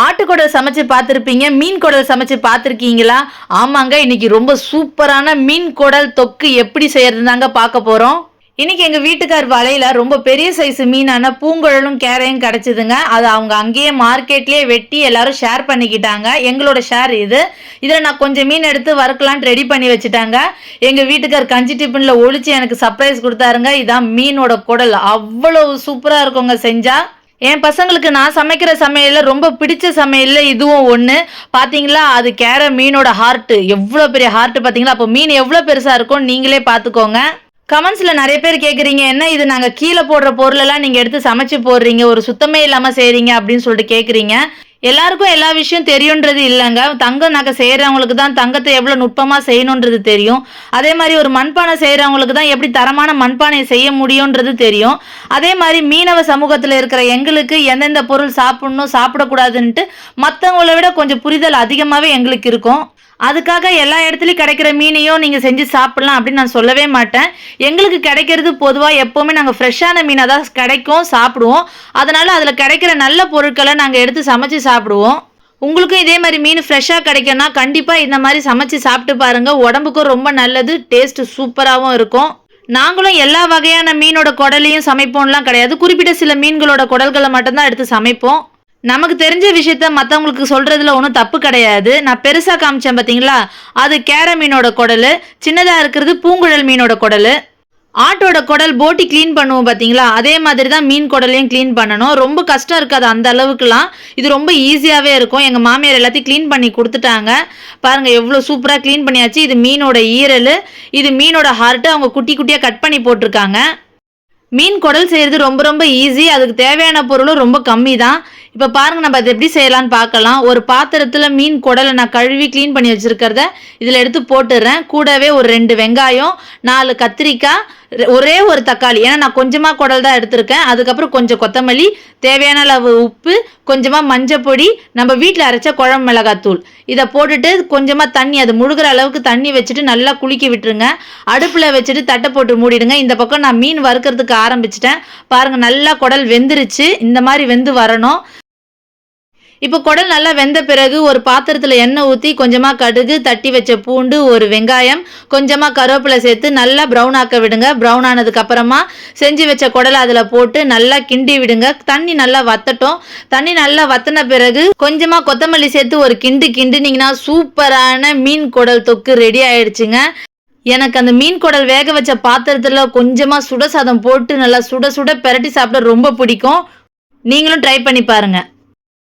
ஆட்டுக்குடல் சமைச்சு பார்த்துருப்பீங்க மீன் குடல் சமைச்சு பார்த்துருக்கீங்களா? ஆமாங்க இன்னைக்கு ரொம்ப சூப்பரான மீன் குடல் தொக்கு எப்படி செய்யறதுனாங்க பார்க்க போறோம். இன்னைக்கு எங்க வீட்டுக்கார் வலையில ரொம்ப பெரிய சைஸ் மீனான பூங்குழலும் கேரையும் கிடைச்சதுங்க. அது அவங்க அங்கேயே மார்க்கெட்லயே வெட்டி எல்லாரும் ஷேர் பண்ணிக்கிட்டாங்க. எங்களோட ஷேர் இது. இதில் நான் கொஞ்சம் மீன் எடுத்து வறுக்கலான்ட்டு ரெடி பண்ணி வச்சுட்டாங்க. எங்க வீட்டுக்கார் கஞ்சி டிஃபனில் ஒழிச்சு எனக்கு சர்ப்ரைஸ் கொடுத்தாருங்க. இதான் மீனோட குடல். அவ்வளவு சூப்பரா இருக்குங்க செஞ்சா. என் பசங்களுக்கு நான் சமைக்கிற சமையலில் ரொம்ப பிடிச்ச சமையலில் இதுவும் ஒன்று பார்த்தீங்களா அது கேர மீனோட ஹார்ட்டு எவ்வளோ பெரிய ஹார்ட் பார்த்தீங்களா அப்போ மீன் எவ்வளோ பெருசாக இருக்கும் நீங்களே பார்த்துக்கோங்க கமெண்ட்ஸில் நிறைய பேர் கேட்குறீங்க என்ன இது? நாங்கள் கீழே போடுற பொருளெல்லாம் நீங்கள் எடுத்து சமைச்சு போடுறீங்க ஒரு சுத்தமே இல்லாமல் செய்கிறீங்க அப்படின்னு சொல்லிட்டு கேட்குறீங்க எல்லாருக்கும் எல்லா விஷயம் தெரியுன்றது இல்லைங்க. தங்கம் நகை செய்கிறவங்களுக்கு தான் தங்கத்தை எவ்வளோ நுட்பமாக செய்யணுன்றது தெரியும். அதே மாதிரி ஒரு மண்பானை செய்கிறவங்களுக்கு தான் எப்படி தரமான மண்பானையை செய்ய முடியுன்றது தெரியும். அதே மாதிரி மீனவ சமூகத்தில் இருக்கிற எங்களுக்கு எந்தெந்த பொருள் சாப்பிடணும் சாப்பிடக்கூடாதுன்ட்டு மற்றவங்கள விட கொஞ்சம் புரிதல் அதிகமாகவே எங்களுக்கு இருக்கும். அதுக்காக எல்லா இடத்துலையும் கிடைக்கிற மீனையும் நீங்கள் செஞ்சு சாப்பிட்லாம் அப்படின்னு நான் சொல்லவே மாட்டேன். எங்களுக்கு கிடைக்கிறது பொதுவாக எப்போவுமே நாங்கள் ஃப்ரெஷ்ஷான மீனாக தான் கிடைக்கும் சாப்பிடுவோம். அதனால் அதில் கிடைக்கிற நல்ல பொருட்களை நாங்கள் எடுத்து சமைச்சு சாப்பிடுவோம். உங்களுக்கும் இதே மாதிரி மீன் ஃப்ரெஷ்ஷாக கிடைக்கும்னா கண்டிப்பாக இந்த மாதிரி சமைச்சு சாப்பிட்டு பாருங்கள் உடம்புக்கும் ரொம்ப நல்லது டேஸ்ட்டு சூப்பராகவும் இருக்கும். நாங்களும் எல்லா வகையான மீனோட குடலையும் சமைப்போம்லாம் கிடையாது. குறிப்பிட்ட சில மீன்களோட குடல்களை மட்டும்தான் எடுத்து சமைப்போம். நமக்கு தெரிஞ்ச விஷயத்த மற்றவங்களுக்கு சொல்றதுல ஒன்றும் தப்பு கிடையாது. நான் பெருசாக காமிச்சேன் பார்த்தீங்களா அது கேர மீனோட குடல் சின்னதாக இருக்கிறது பூங்குழல் மீனோட குடல். ஆட்டோட குடல் போட்டி க்ளீன் பண்ணுவோம் பார்த்தீங்களா அதே மாதிரி தான் மீன் குடலையும் க்ளீன் பண்ணணும். ரொம்ப கஷ்டம் இருக்காது அந்த அளவுக்குலாம். இது ரொம்ப ஈஸியாகவே இருக்கும். எங்கள் மாமியார் எல்லாத்தையும் க்ளீன் பண்ணி கொடுத்துட்டாங்க. பாருங்கள் எவ்வளோ சூப்பராக க்ளீன் பண்ணியாச்சு. இது மீனோட ஈரல் இது மீனோட ஹார்ட்டு அவங்க குட்டி குட்டியாக கட் பண்ணி போட்டிருக்காங்க. மீன் குடல் செய்கிறது ரொம்ப ரொம்ப ஈஸி அதுக்கு தேவையான பொருளும் ரொம்ப கம்மி தான் இப்போ பாருங்க நம்ம அதை எப்படி செய்யலாம்னு பார்க்கலாம். ஒரு பாத்திரத்தில் மீன் குடலை நான் கழுவி க்ளீன் பண்ணி வச்சுருக்கிறத இதில் எடுத்து போட்டுடுறேன் கூடவே ஒரு ரெண்டு வெங்காயம் நாலு கத்திரிக்காய் ஒரே ஒரு தக்காளி. ஏன்னா நான் கொஞ்சமாக குடல் தான் எடுத்திருக்கேன். அதுக்கப்புறம் கொஞ்சம் கொத்தமல்லி தேவையான அளவு உப்பு கொஞ்சமாக மஞ்சப்பொடி நம்ம வீட்டில் அரைச்ச குழம்பு மிளகாத்தூள். இதை போட்டுட்டு கொஞ்சமாக தண்ணி அது முழுகிற அளவுக்கு தண்ணி வச்சுட்டு நல்லா குளிக்க விட்டுருங்க. அடுப்பில் வச்சுட்டு தட்டை போட்டு மூடிடுங்க. இந்த பக்கம் நான் மீன் வறுக்கிறதுக்கு ஆரம்பிச்சிட்டேன். பாருங்கள் நல்லா குடல் வெந்துருச்சு. இந்த மாதிரி வெந்து வரணும். இப்போ குடல் நல்லா வெந்த பிறகு ஒரு பாத்திரத்தில் எண்ணெய் ஊற்றி கொஞ்சமாக கடுகு தட்டி வச்ச பூண்டு ஒரு வெங்காயம் கொஞ்சமாக கருவேப்பிலை சேர்த்து நல்லா ப்ரௌன் ஆக்க விடுங்க. ப்ரௌன் ஆனதுக்கு அப்புறமா செஞ்சு வச்ச குடலை அதில் போட்டு நல்லா கிண்டி விடுங்க. தண்ணி நல்லா வத்தட்டும். தண்ணி நல்லா வத்தின பிறகு கொஞ்சமாக கொத்தமல்லி சேர்த்து ஒரு கிண்டு கிண்டுனீங்கன்னா சூப்பரான மீன் குடல் தொக்கு ரெடி ஆயிடுச்சுங்க. எனக்கு அந்த மீன் குடல் வேக வச்ச பாத்திரத்தில் கொஞ்சமாக சுட சாதம் போட்டு நல்லா சுட சுட பெரட்டி சாப்பிட ரொம்ப பிடிக்கும். நீங்களும் ட்ரை பண்ணி பாருங்கள்